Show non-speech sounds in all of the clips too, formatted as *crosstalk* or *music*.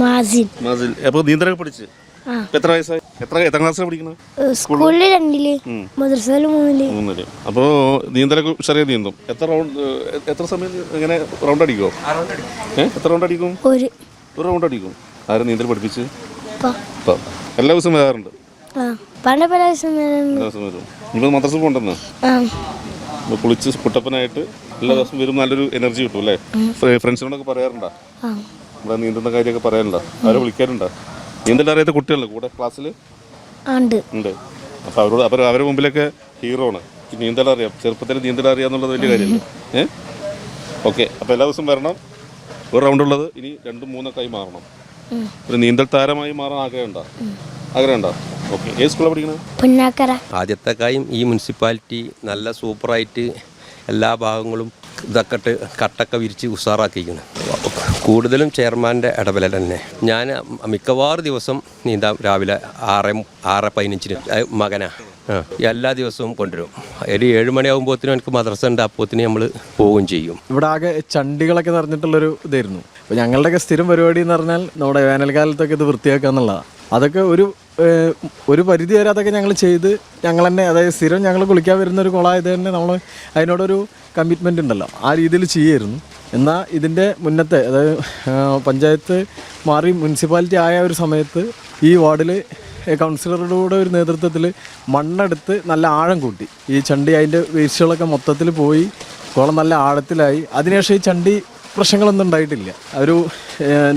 മാസിൻ മാസിൽ. അപ്പോൾ നീന്തലൊക്കെ പഠിച്ച്? എത്ര വയസ്സായി? എത്ര എത്ര ക്ലാസ്സിലാണ് പഠിക്കുന്നത് സ്കൂളിൽ രണ്ടിൽ. മദ്രസയിൽ മൂന്നിൽ. മൂന്നിൽ. അപ്പോൾ നീന്തലൊക്കെ ചെറിയ നീന്തും. എത്ര റൗണ്ട് എത്ര സമയം എങ്ങനെ റൗണ്ട് അടിക്കുമോ ഏഹ് എത്ര റൗണ്ട് അടിക്കും? ഒരു. ഒരു റൗണ്ട് അടിക്കും. ആരും നീന്തൽ പഠിപ്പിച്ച്? എല്ലാ ദിവസവും വരാറുണ്ട്? ആ പല പല ദിവസവും വരും. ഇനിയിപ്പോൾ മദ്രസ പോകണ്ടെന്ന് ആ. കുളിച്ച് കുട്ടപ്പനായിട്ട് എല്ലാ ദിവസവും വരും. നല്ലൊരു എനർജി കിട്ടും അല്ലേ? ഫ്രണ്ട്സിനോടൊക്കെ പറയാറുണ്ടോ? ആ. ഇവിടെ നീന്തുന്ന കാര്യമൊക്കെ പറയാറുണ്ടോ അവരെ വിളിക്കാറുണ്ടോ നീന്തൽ അറിയാത്ത കുട്ടികളുടെ കൂടെ ക്ലാസ്സിൽ ഉണ്ട്. ഉണ്ട്. അപ്പോൾ അവരോട് അവർ അവരുടെ മുമ്പിലൊക്കെ ഹീറോ ആണ്. നീന്തൽ അറിയാം. ചെറുപ്പത്തിൽ നീന്തൽ അറിയാന്നുള്ളത് വലിയ കാര്യമല്ല. ഏ? ഓക്കെ. അപ്പോൾ എല്ലാ ദിവസവും വരണം. ഒരു റൗണ്ട് ഉള്ളത് ഇനി രണ്ടും മൂന്നൊക്കെ ആയി മാറണം ഒരു നീന്തൽ താരമായി മാറാൻ ആഗ്രഹമുണ്ടോ? ആഗ്രഹമുണ്ടോ? ഓക്കെ. ഏത് സ്കൂളാണ് പഠിക്കുന്നത് പുന്നാക്കര. ആദ്യത്തെക്കായും ഈ മുനിസിപ്പാലിറ്റി നല്ല സൂപ്പറായിട്ട് എല്ലാ ഭാഗങ്ങളും ഇതൊക്കെ ഇട്ട് കട്ടൊക്കെ വിരിച്ച് ഉഷാറാക്കിയിരിക്കുന്നത് കൂടുതലും ചെയർമാന്റെ ഇടപെടൽ തന്നെ. ഞാൻ മിക്കവാറും ദിവസം നീന്താം രാവിലെ ആറ് ആറ് പതിനഞ്ചിന്. മകനാ. എല്ലാ ദിവസവും കൊണ്ടുവരും. ഒരു ഏഴ് മണിയാകുമ്പോഴത്തേനും എനിക്ക് മദ്രസ ഉണ്ട്. അപ്പോത്തിന് നമ്മൾ പോവുകയും ചെയ്യും. ഇവിടെ ആകെ ചണ്ടികളൊക്കെ നിറഞ്ഞിട്ടുള്ളൊരു ഇതായിരുന്നു. അപ്പോൾ ഞങ്ങളുടെയൊക്കെ സ്ഥിരം പരിപാടി എന്ന് പറഞ്ഞാൽ നമ്മുടെ വേനൽക്കാലത്തൊക്കെ ഇത് വൃത്തിയാക്കുക എന്നുള്ളതാണ് അതൊക്കെ ഒരു ഒരു പരിധി വരെ അതൊക്കെ ഞങ്ങൾ ചെയ്ത് ഞങ്ങൾ തന്നെ അതായത് സ്ഥിരം ഞങ്ങൾ കുളിക്കാൻ വരുന്ന ഒരു കുളമായത് തന്നെ നമ്മൾ അതിനോടൊരു കമ്മിറ്റ്മെന്റ് ഉണ്ടല്ലോ. ആ രീതിയിൽ ചെയ്യായിരുന്നു. എന്നാൽ ഇതിന്റെ മുന്നത്തെ അതായത് പഞ്ചായത്ത് മാറി മുനിസിപ്പാലിറ്റി ആയ ഒരു സമയത്ത് ഈ വാർഡിൽ കൗൺസിലറുടെ കൂടെ ഒരു നേതൃത്വത്തിൽ മണ്ണെടുത്ത് നല്ല ആഴം കൂട്ടി. ഈ ചണ്ടി അതിന്റെ വീഴ്ചകളൊക്കെ മൊത്തത്തിൽ പോയി കുളം നല്ല ആഴത്തിലായി. അതിനുശേഷം ഈ ചണ്ടി പ്രശ്നങ്ങളൊന്നും ഉണ്ടായിട്ടില്ല. ഒരു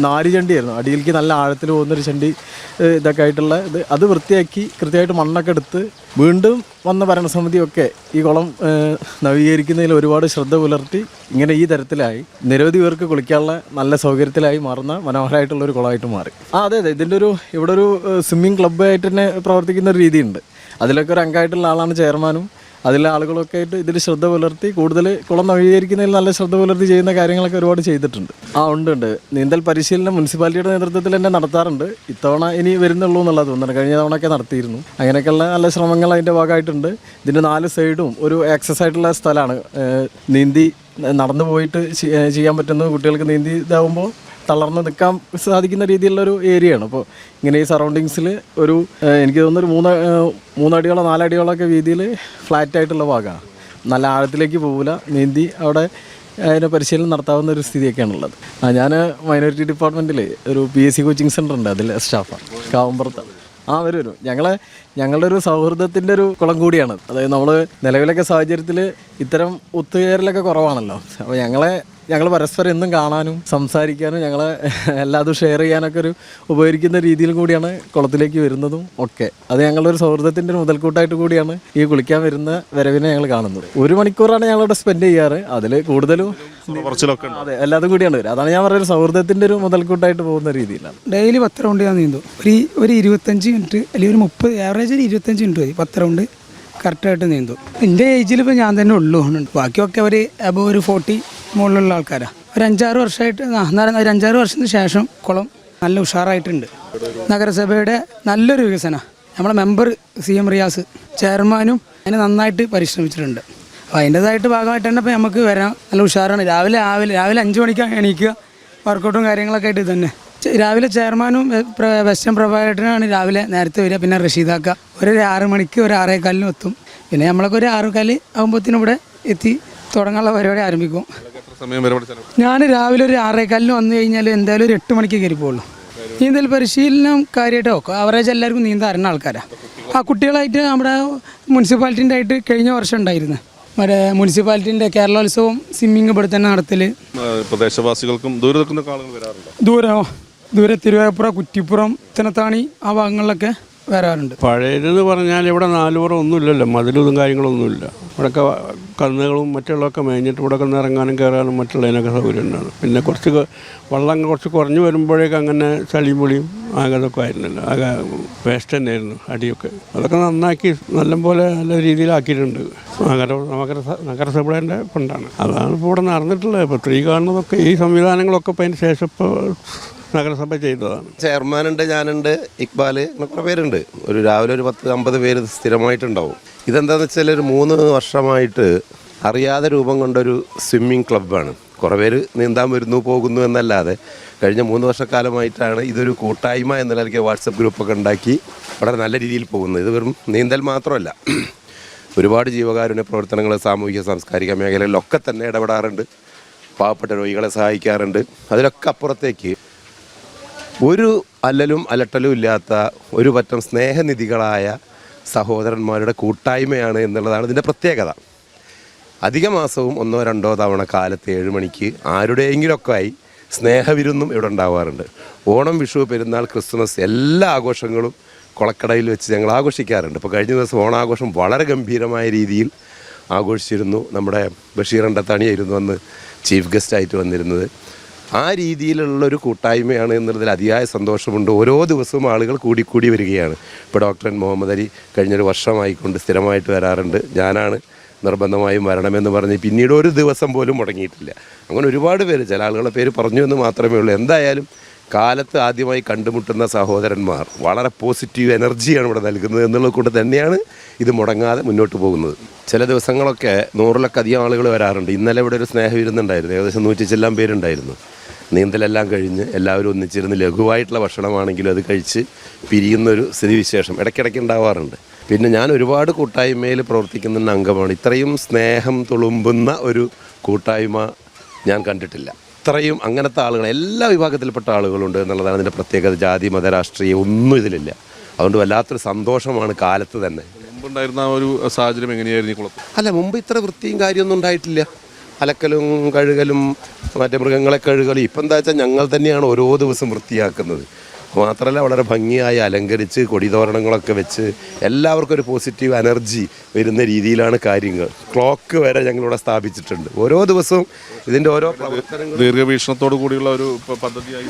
നാല് ചണ്ടിയായിരുന്നു. അടിയിലേക്ക് നല്ല ആഴത്തിൽ പോകുന്നൊരു ചണ്ടി ഇതൊക്കെ ആയിട്ടുള്ള ഇത്. അത് വൃത്തിയാക്കി കൃത്യമായിട്ട് മണ്ണൊക്കെ എടുത്ത് വീണ്ടും വന്ന ഭരണസമിതിയൊക്കെ ഈ കുളം നവീകരിക്കുന്നതിൽ ഒരുപാട് ശ്രദ്ധ പുലർത്തി ഇങ്ങനെ ഈ തരത്തിലായി നിരവധി പേർക്ക് കുളിക്കാനുള്ള നല്ല സൗകര്യത്തിലായി മാറുന്ന മനോഹരമായിട്ടുള്ള ഒരു കുളമായിട്ട് മാറി. ആ അതെ അതെ. ഇതിന്റെ ഒരു ഇവിടെ ഒരു സ്വിമ്മിംഗ് ക്ലബ്ബായിട്ട് തന്നെ പ്രവർത്തിക്കുന്ന ഒരു രീതിയുണ്ട്. അതിലൊക്കെ ഒരു അംഗമായിട്ടുള്ള ആളാണ് ചെയർമാനും. അതിലെ ആളുകളൊക്കെ ആയിട്ട് ഇതിൽ ശ്രദ്ധ പുലർത്തി കൂടുതൽ കുളം നവീകരിക്കുന്നതിൽ നല്ല ശ്രദ്ധ പുലർത്തി ചെയ്യുന്ന കാര്യങ്ങളൊക്കെ ഒരുപാട് ചെയ്തിട്ടുണ്ട്. ആ ഉണ്ട് ഉണ്ട്. നീന്തൽ പരിശീലനം മുനിസിപ്പാലിറ്റിയുടെ നേതൃത്വത്തിൽ തന്നെ നടത്താറുണ്ട്. ഇത്തവണ ഇനി വരുന്നുള്ളൂ എന്നുള്ളത് തോന്നുന്നു കഴിഞ്ഞ തവണയൊക്കെ നടത്തിയിരുന്നു. അങ്ങനെയൊക്കെയുള്ള നല്ല ശ്രമങ്ങൾ അതിന്റെ ഭാഗമായിട്ടുണ്ട്. ഇതിന്റെ നാല് സൈഡും ഒരു ആക്സസ് ആയിട്ടുള്ള സ്ഥലമാണ്. നീന്തി നടന്നു പോയിട്ട് ചെയ്യാൻ പറ്റുന്നത് കുട്ടികൾക്ക് നീന്തി ഇതാവുമ്പോൾ തളർന്ന് നിൽക്കാൻ സാധിക്കുന്ന രീതിയിലുള്ള ഒരു ഏരിയയാണ്. അപ്പോൾ ഇങ്ങനെ ഈ സറൗണ്ടിങ്സിൽ ഒരു എനിക്ക് തോന്നുന്നു ഒരു മൂന്ന് മൂന്നടിയോളം നാലടിയോളം ഒക്കെ വീതിയിൽ ഫ്ലാറ്റ് ആയിട്ടുള്ള ഭാഗമാണ്. നല്ല ആഴത്തിലേക്ക് പോകില്ല നീന്തി അവിടെ അതിനെ പരിശീലനം നടത്താവുന്ന ഒരു സ്ഥിതിയൊക്കെയാണുള്ളത്. ആ ഞാൻ മൈനോറിറ്റി ഡിപ്പാർട്ട്മെന്റിൽ ഒരു P S C coaching centre ഉണ്ട് അതിൽ സ്റ്റാഫാണ് കാവുമ്പുറത്താണ് ആ വരും വരും. ഞങ്ങളെ ഞങ്ങളുടെ ഒരു സൗഹൃദത്തിന്റെ ഒരു കുളം കൂടിയാണ്. അതായത് നമ്മൾ നിലവിലൊക്കെ സാഹചര്യത്തിൽ ഇത്തരം ഒത്തുചേരലൊക്കെ കുറവാണല്ലോ. അപ്പോൾ ഞങ്ങളെ ഞങ്ങൾ പരസ്പരം എന്നും കാണാനും സംസാരിക്കാനും ഞങ്ങളെ എല്ലാതും ഷെയർ ചെയ്യാനൊക്കെ ഒരു ഉപകരിക്കുന്ന രീതിയിൽ കൂടിയാണ് കുളത്തിലേക്ക് വരുന്നതും ഒക്കെ. അത് ഞങ്ങളുടെ ഒരു സൗഹൃദത്തിന്റെ ഒരു മുതൽക്കൂട്ടായിട്ട് കൂടിയാണ് ഈ കുളിക്കാൻ വരുന്ന വരവിനെ ഞങ്ങൾ കാണുന്നത്. ഒരു മണിക്കൂറാണ് ഞങ്ങളിവിടെ സ്പെൻഡ് ചെയ്യാറ്. അതിൽ കൂടുതലും കുറച്ചിലൊക്കെ ഉണ്ട്. അതെ എല്ലാതും കൂടിയാണ് വരിക. അതാണ് ഞാൻ പറയുന്നത് സൗഹൃദത്തിന്റെ ഒരു മുതൽക്കൂട്ടായിട്ട് പോകുന്ന രീതിയിലാണ്. ഡെയിലി പത്ത് റൗണ്ട് ഞാൻ നീന്തും. ഒരു ഒരു ഇരുപത്തഞ്ച് മിനിറ്റ് അല്ലെങ്കിൽ ഒരു മുപ്പത് ആവറേജ് ഒരു ഇരുപത്തഞ്ച് മിനിറ്റ് മതി. പത്ത് റൗണ്ട് കറക്റ്റായിട്ട് നീന്തും. എന്റെ ഏജിൽ ഇപ്പോൾ ഞാൻ തന്നെ ഉള്ളൂ. ബാക്കിയൊക്കെ ഒരു അബോ ഒരു ഫോർട്ടി മുകളിലുള്ള ആൾക്കാരാണ് ഒരു അഞ്ചാറ് വർഷമായിട്ട് ഒരു അഞ്ചാറ് വർഷത്തിന് ശേഷം കുളം നല്ല ഉഷാറായിട്ടുണ്ട്. നഗരസഭയുടെ നല്ലൊരു വികസനം. നമ്മളെ മെമ്പർ സി എം റിയാസ് ചെയർമാനും അതിന് നന്നായിട്ട് പരിശ്രമിച്ചിട്ടുണ്ട്. അപ്പോൾ അതിന്റെതായിട്ട് ഭാഗമായിട്ട് തന്നെ ഇപ്പോൾ നമുക്ക് വരാം. നല്ല ഉഷാറാണ്. രാവിലെ രാവിലെ രാവിലെ അഞ്ച് മണിക്കാണ് എണീക്കുക. വർക്കൗട്ടും കാര്യങ്ങളൊക്കെ ആയിട്ട് തന്നെ. രാവിലെ ചെയർമാനും വെസ്റ്റേൺ പ്രൊവൈഡറാണ് രാവിലെ നേരത്തെ വരിക. പിന്നെ റഷീദാക്ക ഒരു ആറ് മണിക്ക് ഒരു ആറേകാലിനും എത്തും. പിന്നെ നമ്മളൊക്കെ ഒരു ആറേകാൽ ആകുമ്പോഴത്തേനും ഇവിടെ എത്തി തുടങ്ങാനുള്ള പരിപാടി ആരംഭിക്കും. ഞാൻ രാവിലെ ഒരു ആറേകാലിന് വന്നു കഴിഞ്ഞാൽ എന്തായാലും ഒരു എട്ട് മണിക്ക് കയറി പോകുള്ളൂ നീന്തൽ പരിശീലനം കാര്യമായിട്ടോ ആവറേജ് എല്ലാവർക്കും നീന്താൻ അറിയുന്ന ആൾക്കാരാണ് ആ കുട്ടികളായിട്ട് നമ്മുടെ മുനിസിപ്പാലിറ്റിന്റെ ആയിട്ട് കഴിഞ്ഞ വർഷം ഉണ്ടായിരുന്നു. മറ്റേ മുനിസിപ്പാലിറ്റിന്റെ കേരളോത്സവം സ്വിമ്മിങ് ഇവിടെ തന്നെ നടത്തൽ പ്രദേശവാസികൾക്കും ദൂരെ നിൽക്കുന്ന ആളുകൾ വരാറുണ്ട്? ദൂരം തിരുവേപ്പുറ കുറ്റിപ്പുറം തിനത്താണി ആ ഭാഗങ്ങളിലൊക്കെ വരാറുണ്ട്. പഴയതെന്ന് പറഞ്ഞാൽ ഇവിടെ നാലുപുറം ഒന്നുമില്ലല്ലോ മതിലും കാര്യങ്ങളൊന്നുമില്ല. ഇവിടെയൊക്കെ കന്നുകളും മറ്റുള്ളതൊക്കെ മേഞ്ഞിട്ട് ഇവിടെ കന്ന് ഇറങ്ങാനും കയറാനും മറ്റുള്ളതിനൊക്കെ സൗകര്യം ഉണ്ടാണ് പിന്നെ കുറച്ച് വള്ളം കുറച്ച് കുറഞ്ഞു വരുമ്പോഴേക്ക് അങ്ങനെ ചളിയും പൊളിയും ആകെ അതൊക്കെ ആയിരുന്നല്ലോ. ആകെ വേസ്റ്റ് തന്നെയായിരുന്നു അടിയൊക്കെ. അതൊക്കെ നന്നാക്കി നല്ലപോലെ നല്ല രീതിയിലാക്കിയിട്ടുണ്ട്. നഗര നഗര നഗരസഭയുടെ ഫണ്ടാണ്. അതാണ് ഇപ്പോൾ ഇവിടെ നടന്നിട്ടുള്ളത്. ഇപ്പോൾ സ്ത്രീ കാണുന്നതൊക്കെ ഈ സംവിധാനങ്ങളൊക്കെ ഇപ്പോൾ അതിന് ശേഷം ഇപ്പോൾ നഗരസഭ ചെയ്തതാണ് ചെയർമാനുണ്ട് ഞാനുണ്ട് അങ്ങനെ കുറേ പേരുണ്ട്. ഒരു രാവിലെ ഒരു പത്ത് അമ്പത് പേര് സ്ഥിരമായിട്ടുണ്ടാവും. ഇതെന്താണെന്ന് വെച്ചാൽ ഒരു മൂന്ന് വർഷമായിട്ട് അറിയാതെ രൂപം കൊണ്ടൊരു സ്വിമ്മിങ് ക്ലബ്ബാണ്. കുറേ പേര് നീന്താൻ വരുന്നു പോകുന്നു എന്നല്ലാതെ കഴിഞ്ഞ മൂന്ന് വർഷക്കാലമായിട്ടാണ് ഇതൊരു കൂട്ടായ്മ എന്ന നിലയ്ക്ക് വാട്സപ്പ് ഗ്രൂപ്പൊക്കെ ഉണ്ടാക്കി വളരെ നല്ല രീതിയിൽ പോകുന്നത്. ഇത് വെറും നീന്തൽ മാത്രമല്ല. ഒരുപാട് ജീവകാരുണ്യ പ്രവർത്തനങ്ങൾ സാമൂഹിക സാംസ്കാരിക മേഖലകളിലൊക്കെ തന്നെ ഇടപെടാറുണ്ട്. പാവപ്പെട്ട രോഗികളെ സഹായിക്കാറുണ്ട്. അതിലൊക്കെ അപ്പുറത്തേക്ക് ഒരു അല്ലലും അലട്ടലും ഇല്ലാത്ത ഒരു പറ്റം സ്നേഹനിധികളായ സഹോദരന്മാരുടെ കൂട്ടായ്മയാണ് എന്നുള്ളതാണ് ഇതിന്റെ പ്രത്യേകത. അധിക മാസവും ഒന്നോ രണ്ടോ തവണ കാലത്ത് ഏഴ് മണിക്ക് ആരുടെയെങ്കിലുമൊക്കെ ആയി സ്നേഹവിരുന്നും ഇവിടെ ഉണ്ടാവാറുണ്ട്. ഓണം വിഷു പെരുന്നാൾ ക്രിസ്മസ് എല്ലാ ആഘോഷങ്ങളും കുളക്കടയിൽ വെച്ച് ഞങ്ങൾ ആഘോഷിക്കാറുണ്ട്. ഇപ്പോൾ കഴിഞ്ഞ ദിവസം ഓണാഘോഷം വളരെ ഗംഭീരമായ രീതിയിൽ ആഘോഷിച്ചിരുന്നു. നമ്മുടെ ബഷീർ അണ്ടത്താണിയായിരുന്നു അന്ന് ചീഫ് ഗസ്റ്റായിട്ട് വന്നിരുന്നത്. ആ രീതിയിലുള്ള ഒരു കൂട്ടായ്മയാണ് എന്നുള്ളതിൽ അതിയായ സന്തോഷമുണ്ട്. ഓരോ ദിവസവും ആളുകൾ കൂടിക്കൂടി വരികയാണ്. ഇപ്പോൾ ഡോക്ടർ മുഹമ്മദ് അലി കഴിഞ്ഞൊരു വർഷമായിക്കൊണ്ട് സ്ഥിരമായിട്ട് വരാറുണ്ട്. ഞാനാണ് നിർബന്ധമായും വരണമെന്ന് പറഞ്ഞ് പിന്നീട് ഒരു ദിവസം പോലും മുടങ്ങിയിട്ടില്ല. അങ്ങനെ ഒരുപാട് പേര് ചില ആളുകളുടെ പേര് പറഞ്ഞു എന്ന് മാത്രമേ ഉള്ളൂ. എന്തായാലും കാലത്ത് ആദ്യമായി കണ്ടുമുട്ടുന്ന സഹോദരന്മാർ വളരെ പോസിറ്റീവ് എനർജിയാണ് ഇവിടെ നൽകുന്നത് എന്നുള്ളത് കൊണ്ട് തന്നെയാണ് ഇത് മുടങ്ങാതെ മുന്നോട്ട് പോകുന്നത്. ചില ദിവസങ്ങളൊക്കെ നൂറിലൊക്കെ അധികം ആളുകൾ വരാറുണ്ട്. ഇന്നലെ ഇവിടെ ഒരു സ്നേഹവിരുന്നുണ്ടായിരുന്നു ഏകദേശം നൂറ്റി ചെല്ലാൻ പേരുണ്ടായിരുന്നു. നീന്തലെല്ലാം കഴിഞ്ഞ് എല്ലാവരും ഒന്നിച്ചിരുന്ന് ലഘുവായിട്ടുള്ള ഭക്ഷണമാണെങ്കിലും അത് കഴിച്ച് പിരിയുന്നൊരു സ്ഥിതിവിശേഷം ഇടയ്ക്കിടയ്ക്ക് ഉണ്ടാവാറുണ്ട്. പിന്നെ ഞാൻ ഒരുപാട് കൂട്ടായ്മയിൽ പ്രവർത്തിക്കുന്ന അംഗമാണ്. ഇത്രയും സ്നേഹം തുളുമ്പുന്ന ഒരു കൂട്ടായ്മ ഞാൻ കണ്ടിട്ടില്ല. ഇത്രയും അങ്ങനത്തെ ആളുകൾ എല്ലാ വിഭാഗത്തിൽപ്പെട്ട ആളുകളുണ്ട് എന്നുള്ളതാണ് അതിന്റെ പ്രത്യേകത. ജാതി മത രാഷ്ട്രീയം ഒന്നും ഇതിലില്ല. അതുകൊണ്ട് വല്ലാത്തൊരു സന്തോഷമാണ് കാലത്ത് തന്നെ. മുമ്പുണ്ടായിരുന്ന ആ ഒരു സാഹചര്യം എങ്ങനെയായിരുന്നു അല്ല മുമ്പ് ഇത്ര വൃത്തിയും കാര്യമൊന്നും ഉണ്ടായിട്ടില്ല. അലക്കലും കഴുകലും മറ്റേ മൃഗങ്ങളെ കഴുകലും. ഇപ്പം എന്താ വെച്ചാൽ ഞങ്ങൾ തന്നെയാണ് ഓരോ ദിവസം വൃത്തിയാക്കുന്നത്. മാത്രമല്ല വളരെ ഭംഗിയായി അലങ്കരിച്ച് കൊടിതോരണങ്ങളൊക്കെ വെച്ച് എല്ലാവർക്കും ഒരു പോസിറ്റീവ് എനർജി വരുന്ന രീതിയിലാണ് കാര്യങ്ങൾ. ക്ലോക്ക് വരെ ഞങ്ങളിവിടെ സ്ഥാപിച്ചിട്ടുണ്ട്. ഓരോ ദിവസവും ഇതിന്റെ ഓരോ ദീർഘവീക്ഷണത്തോടു കൂടിയുള്ള ഒരു പദ്ധതിയായി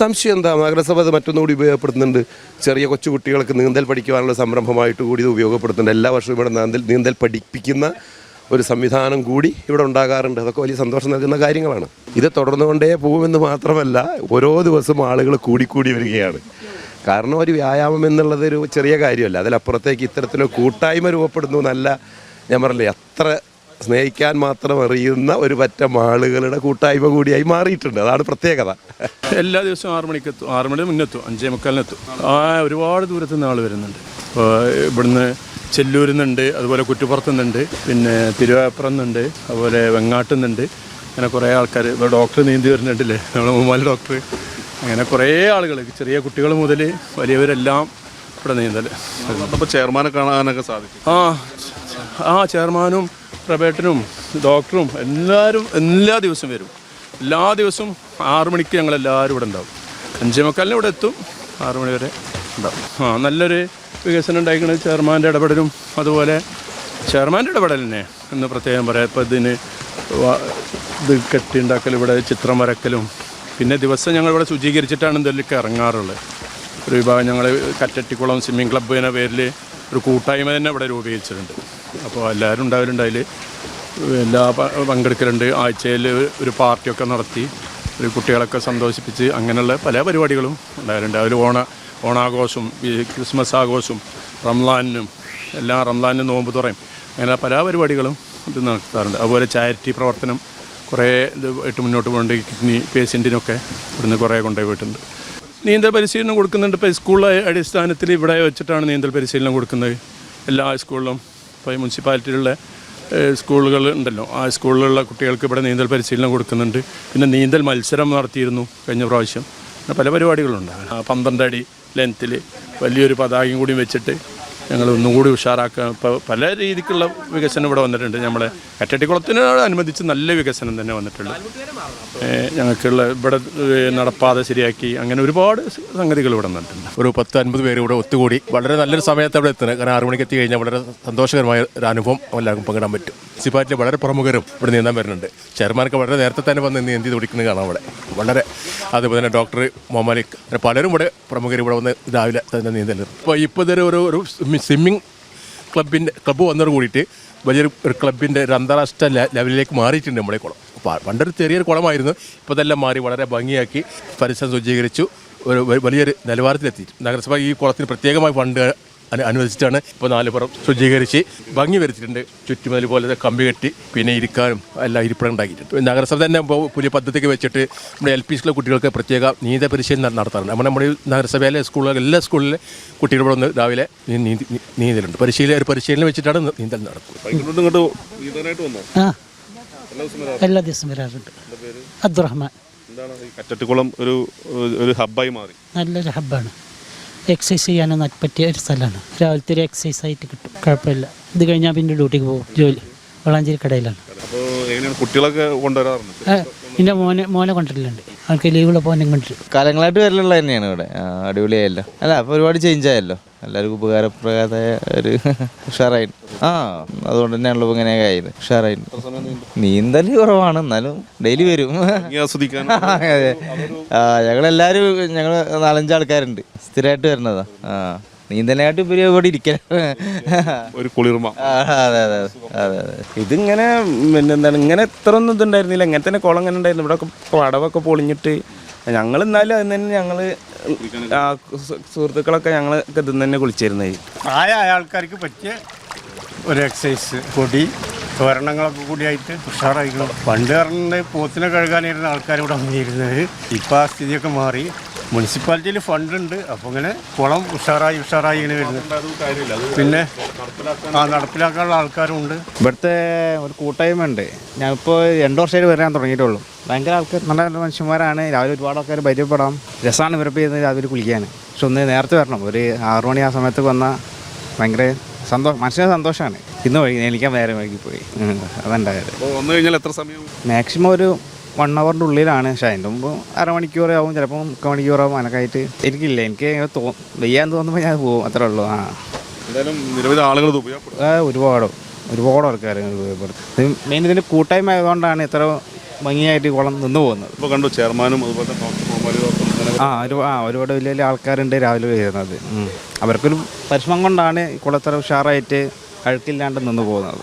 സംശയം എന്താ? നഗരസഭ അത് മറ്റൊന്നുകൂടി ഉപയോഗപ്പെടുത്തുന്നുണ്ട്. ചെറിയ കൊച്ചു കുട്ടികൾക്ക് നീന്തൽ പഠിക്കുവാനുള്ള സംരംഭമായിട്ട് കൂടി ഇത് ഉപയോഗപ്പെടുത്തുന്നുണ്ട്. എല്ലാ വർഷവും ഇവിടെ നീന്തൽ നീന്തൽ പഠിപ്പിക്കുന്ന ഒരു സംവിധാനം കൂടി ഇവിടെ ഉണ്ടാകാറുണ്ട്. അതൊക്കെ വലിയ സന്തോഷം നൽകുന്ന കാര്യങ്ങളാണ്. ഇത് തുടർന്നുകൊണ്ടേ പോകുമെന്ന് മാത്രമല്ല ഓരോ ദിവസവും ആളുകൾ കൂടിക്കൂടി വരികയാണ്. കാരണം ഒരു വ്യായാമം എന്നുള്ളത് ഒരു ചെറിയ കാര്യമല്ല. അതിലപ്പുറത്തേക്ക് ഇത്തരത്തിലൊരു കൂട്ടായ്മ രൂപപ്പെടുന്നു നല്ല ഞാൻ പറഞ്ഞില്ലേ അത്ര സ്നേഹിക്കാൻ മാത്രം അറിയുന്ന ഒരു പറ്റം ആളുകളുടെ കൂട്ടായ്മ കൂടിയായി മാറിയിട്ടുണ്ട്. അതാണ് പ്രത്യേകത. എല്ലാ ദിവസവും ആറു മണിക്ക് എത്തും. ആറു മണി മുന്നെത്തും. അഞ്ചേ മുക്കാലിനെത്തും ഒരുപാട് ദൂരത്തു നിന്ന് ആൾ വരുന്നുണ്ട് ഇവിടുന്ന് ചെല്ലൂരിൽ നിന്നുണ്ട് അതുപോലെ കുറ്റിപ്പുറത്തു നിന്നുണ്ട് പിന്നെ തിരുവാപ്പുറം നിന്നുണ്ട് അതുപോലെ വെങ്ങാട്ടിൽ നിന്നുണ്ട് അങ്ങനെ കുറേ ആൾക്കാർ ഇപ്പോൾ ഡോക്ടർ നീന്തി വരുന്നുണ്ടല്ലേ നമ്മുടെ മൂമാല ഡോക്ടർ. അങ്ങനെ കുറേ ആളുകൾ ചെറിയ കുട്ടികൾ മുതൽ വലിയവരെല്ലാം ഇവിടെ നീന്തൽ അപ്പോൾ ചെയർമാനെ കാണാനൊക്കെ സാധിക്കും. ആ ആ ചെയർമാനും പ്രബേട്ടനും ഡോക്ടറും എല്ലാവരും എല്ലാ ദിവസവും വരും. എല്ലാ ദിവസവും ആറു മണിക്ക് ഞങ്ങളെല്ലാവരും ഇവിടെ ഉണ്ടാവും. അഞ്ചേ മുക്കാലിന് ഇവിടെ എത്തും ആറു മണി വരെ. ആ നല്ലൊരു വികസനം ഉണ്ടായിരിക്കുന്നത് ചെയർമാന്റെ ഇടപെടലും അതുപോലെ ചെയർമാന്റെ ഇടപെടൽ തന്നെ എന്ന് പ്രത്യേകം പറയാം. ഇപ്പോൾ ഇതിന് ഇത് കെട്ടിയുണ്ടാക്കലും ഇവിടെ ചിത്രം വരക്കലും. പിന്നെ ദിവസം ഞങ്ങൾ ഇവിടെ ശുചീകരിച്ചിട്ടാണ് ഇതിലേക്ക് ഇറങ്ങാറുള്ളത്. ഒരു വിഭാഗം ഞങ്ങൾ കറ്റട്ടിക്കുളം സ്വിമ്മിംഗ് ക്ലബ്ബ് എന്ന പേരിൽ ഒരു കൂട്ടായ്മ തന്നെ ഇവിടെ രൂപീകരിച്ചിട്ടുണ്ട്. അപ്പോൾ എല്ലാവരും ഉണ്ടാവലുണ്ട് അതിൽ എല്ലാ പങ്കെടുക്കലുണ്ട്. ആഴ്ചയിൽ ഒരു പാർട്ടിയൊക്കെ നടത്തി ഒരു കുട്ടികളൊക്കെ സന്തോഷിപ്പിച്ച് അങ്ങനെയുള്ള പല പരിപാടികളും ഉണ്ടാവലുണ്ട്. അതിൽ ഓണ ഓണാഘോഷവും ഈ ക്രിസ്മസ് ആഘോഷം റംലാനിനും എല്ലാം റംലാനിനും നോമ്പ് തുറയും. അങ്ങനെ പല പരിപാടികളും ഇത് നടത്താറുണ്ട്. അതുപോലെ ചാരിറ്റി പ്രവർത്തനം കുറേ ഇത് ആയിട്ട് മുന്നോട്ട് പോകേണ്ട കിഡ്നി പേഷ്യന്റിനൊക്കെ ഇവിടുന്ന് കുറേ കൊണ്ടുപോയി പോയിട്ടുണ്ട് നീന്തൽ പരിശീലനം കൊടുക്കുന്നുണ്ട്. ഇപ്പോൾ സ്കൂളിലെ അടിസ്ഥാനത്തിൽ ഇവിടെ വെച്ചിട്ടാണ് നീന്തൽ പരിശീലനം കൊടുക്കുന്നത്. എല്ലാ സ്കൂളിലും ഇപ്പോൾ മുനിസിപ്പാലിറ്റിയിലുള്ള സ്കൂളുകൾ ഉണ്ടല്ലോ. ആ സ്കൂളിലുള്ള കുട്ടികൾക്ക് ഇവിടെ നീന്തൽ പരിശീലനം കൊടുക്കുന്നുണ്ട്. പിന്നെ നീന്തൽ മത്സരം നടത്തിയിരുന്നു കഴിഞ്ഞ പ്രാവശ്യം. പല പരിപാടികളുണ്ട്. പന്ത്രണ്ട് അടി ലെങ്ത്തിൽ വലിയൊരു പതാകയും കൂടി വെച്ചിട്ട് ഞങ്ങൾ ഒന്നുകൂടി ഉഷാറാക്കുക ഇപ്പോൾ പല രീതിക്കുള്ള വികസനം ഇവിടെ വന്നിട്ടുണ്ട്. നമ്മളെ കറ്റട്ടിക്കുളത്തിനോട് അനുബന്ധിച്ച് നല്ല വികസനം തന്നെ വന്നിട്ടുണ്ട്. ഞങ്ങൾക്കുള്ള ഇവിടെ നടപ്പാതെ ശരിയാക്കി അങ്ങനെ ഒരുപാട് സംഗതികൾ ഇവിടെ വന്നിട്ടുണ്ട്. ഒരു പത്ത് അൻപത് പേര് ഇവിടെ ഒത്തുകൂടി വളരെ നല്ലൊരു സമയത്ത് അവിടെ എത്തുന്നത്. കാരണം ആറു മണിക്ക് എത്തി കഴിഞ്ഞാൽ വളരെ സന്തോഷകരമായ ഒരു അനുഭവം എല്ലാവർക്കും പങ്കിടാൻ പറ്റും. മുനിസിപ്പാലിറ്റി വളരെ പ്രമുഖരും ഇവിടെ നീന്താൻ വരുന്നുണ്ട്. ചെയർമാനൊക്കെ വളരെ നേരത്തെ തന്നെ വന്ന് നീന്തി തുടിക്കുന്നത് കാണാം അവിടെ വളരെ അതുപോലെ തന്നെ ഡോക്ടർ മൊമാലിക് അങ്ങനെ പലരും ഇവിടെ പ്രമുഖർ ഇവിടെ വന്ന് രാവിലെ തന്നെ നീന്തൽ അപ്പോൾ ഇപ്പോൾ ഇതൊരു ഒരു ഒരു സ്വിമ്മിങ് ക്ലബിന്റെ ക്ലബ്ബ് വന്നതോട് കൂടിയിട്ട് വലിയൊരു ഒരു ക്ലബിന്റെ ഒരു അന്താരാഷ്ട്ര ലെവലിലേക്ക് മാറിയിട്ടുണ്ട് നമ്മുടെ കുളം. അപ്പോൾ പണ്ടൊരു ചെറിയൊരു കുളമായിരുന്നു ഇപ്പോൾ ഇതെല്ലാം മാറി വളരെ ഭംഗിയാക്കി പരിസരം ശുചീകരിച്ചു. ഒരു വലിയൊരു നിലവാരത്തിലെത്തി നഗരസഭ ഈ കുളത്തിന് പ്രത്യേകമായി ഫണ്ട് അനുവദിച്ചിട്ടാണ് ഇപ്പോൾ നാലുപുറം ശുചീകരിച്ച് ഭംഗി വരുത്തിയിട്ടുണ്ട്. ചുറ്റുമതിൽ പോലെ കമ്പി കെട്ടി പിന്നെ ഇരിക്കാനും എല്ലാം ഇരിപ്പിടം ഉണ്ടാക്കിയിട്ടുണ്ട്. നഗരസഭ തന്നെ പുതിയ പദ്ധതിക്ക് വെച്ചിട്ട് നമ്മുടെ എൽ പി സ്കൂളിലെ കുട്ടികൾക്ക് പ്രത്യേക നീന്ത പരിശീലനം നടത്താറുണ്ട്. നമ്മുടെ നമ്മുടെ നഗരസഭയിലെ സ്കൂളിലെ എല്ലാ സ്കൂളിലെ കുട്ടികളോട് ഇവിടെ വന്ന് രാവിലെ നീന്തലുണ്ട്. പരിശീലനം ഒരു പരിശീലനം വെച്ചിട്ടാണ് നീന്തൽ നടത്തുന്നത് എല്ലാ ദിവസവും വരാറുണ്ടോ? അബ്ദുറഹ്മാൻ. കറ്റട്ടിക്കുളം ഒരു ഒരു ഹബ്ബായി മാറി. നല്ലൊരു ഹബ്ബാണ് എക്സസൈസ് ചെയ്യാനും പറ്റിയ ഒരു സ്ഥലമാണ്. രാവിലത്തെ ഒരു എക്സസൈസ് ആയിട്ട് കിട്ടും. കുഴപ്പമില്ല. ഇത് കഴിഞ്ഞാൽ പിന്നെ ഡ്യൂട്ടിക്ക് പോകും. ജോലി. വളാഞ്ചേരി കടയിലാണ്. കുട്ടികളൊക്കെ കൊണ്ടുവരാറുണ്ട്? എന്റെ മോനെ മോനെ കൊണ്ടിട്ടുണ്ട് ആൾക്ക് ലീവുള്ള പോകാൻ കൊണ്ടിരും കാലങ്ങളായിട്ട് വരലുള്ള തന്നെയാണ് ഇവിടെ. അടിപൊളിയായല്ലോ. അല്ല അപ്പോൾ ഒരുപാട് ചേഞ്ച് ആയല്ലോ. എല്ലാവർക്കും ഉപകാരപ്രദമായ ഒരു *laughs* ഉഷാറായി. ആ അതുകൊണ്ട് തന്നെയാണല്ലോ ഇങ്ങനെ ഇങ്ങനെയൊക്കെ ആയത്. ഉഷാറായി. നീന്തൽ കുറവാണ്. എന്നാലും ഡെയിലി വരും. ആസ്വദിക്കാൻ. *laughs* അതെ. ആ ഞങ്ങളെല്ലാവരും ഞങ്ങൾ നാലഞ്ച് ആൾക്കാരുണ്ട്. സ്ഥിരമായിട്ട് വരുന്നതാ. ആ. നീന്തലിനായിട്ട് ഉപരി ഇവിടെ ഇരിക്കാൻ ഒരു കുളിർമ. അതെ അതെ അതെ അതെ. ഇതിങ്ങനെ പിന്നെന്താണ് ഇങ്ങനെ ഇത്ര ഒന്നും ഇതുണ്ടായിരുന്നില്ല. ഇങ്ങനെ തന്നെ കുളം ഇങ്ങനെ ഉണ്ടായിരുന്നു. ഇവിടെ പടവൊക്കെ പൊളിഞ്ഞിട്ട് ഞങ്ങൾ എന്നാലും അതിന് തന്നെ ഞങ്ങൾ സുഹൃത്തുക്കളൊക്കെ ഞങ്ങൾ ഇത് തന്നെ കുളിച്ചിരുന്നത്. ആയ ആൾക്കാർക്ക് പറ്റിയ ഒരു എക്സസൈസ് കൊടി തോരണങ്ങളൊക്കെ കൂടിയായിട്ട് ഉഷാറായിരിക്കണം പണ്ട് പറഞ്ഞ പോത്തിനെ കഴുകാനിരുന്ന ആൾക്കാർ ഇവിടെ വന്നിരുന്നത്. ഇപ്പം ആ സ്ഥിതിയൊക്കെ മാറി. മുനിസിപ്പാലിറ്റിയിൽ ഫണ്ടുണ്ട്. അപ്പോൾ ഇങ്ങനെ കുളം ഉഷാറായി ഉഷാറായി ഇങ്ങനെ വരുന്നത് പിന്നെ ആ നടപ്പിലാക്കാനുള്ള ആൾക്കാരും ഉണ്ട് ഇവിടുത്തെ ഒരു കൂട്ടായ്മ ഉണ്ട് ഞാനിപ്പോൾ രണ്ട് വർഷമായിട്ട് വരാൻ തുടങ്ങിയിട്ടുള്ളൂ. ഭയങ്കര ആൾക്കാർ നല്ല നല്ല മനുഷ്യന്മാരാണ്. രാവിലെ ഒരുപാട് ആൾക്കാർ പരിചയപ്പെടാം. രസമാണ് ഇവരെ ചെയ്യുന്നത് രാവിലെ കുളിക്കാൻ. പക്ഷെ ഒന്ന് നേരത്തെ വരണം. ഒരു ആറു മണി ആ സമയത്ത് വന്നാൽ ഭയങ്കര സന്തോഷം മനസ്സിന് സന്തോഷമാണ് ഇന്ന് വൈകി എനിക്ക് വേറെ വൈകി പോയി അതുണ്ടായത് കഴിഞ്ഞാൽ എത്ര സമയം? മാക്സിമം ഒരു വൺ അവറിന്റെ ഉള്ളിലാണ്. പക്ഷേ അതിന്റെ മുമ്പ് അരമണിക്കൂറാവും ചിലപ്പോൾ മുക്കാൽ മണിക്കൂറാവും അനക്കായിട്ട് എനിക്കില്ല എനിക്ക് ഇങ്ങനെ തോ വെയ്യാന്ന് തോന്നുമ്പോൾ ഞാൻ പോകും അത്രേ ഉള്ളൂ. ആ. എന്തായാലും നിരവധി ആളുകൾ ഒരുപാട്. ഒരുപാട് ആൾക്കാർ മെയിൻ ഇതിന്റെ കൂട്ടായ്മ ആയതുകൊണ്ടാണ് ഇത്ര ഭംഗിയായിട്ട് കുളം നിന്ന് പോകുന്നത്. ഇപ്പോൾ കണ്ടു ചെയർമാനും അതുപോലെ ആ ഒരു ആ ഒരുപാട് വലിയ വലിയ ആൾക്കാരുണ്ട് രാവിലെ വരുന്നത്. അവർക്കൊരു പരിശ്രമം കൊണ്ടാണ് കുളത്തറ ഉഷാറായിട്ട് അഴുക്കില്ലാണ്ട് നിന്ന് പോകുന്നത്.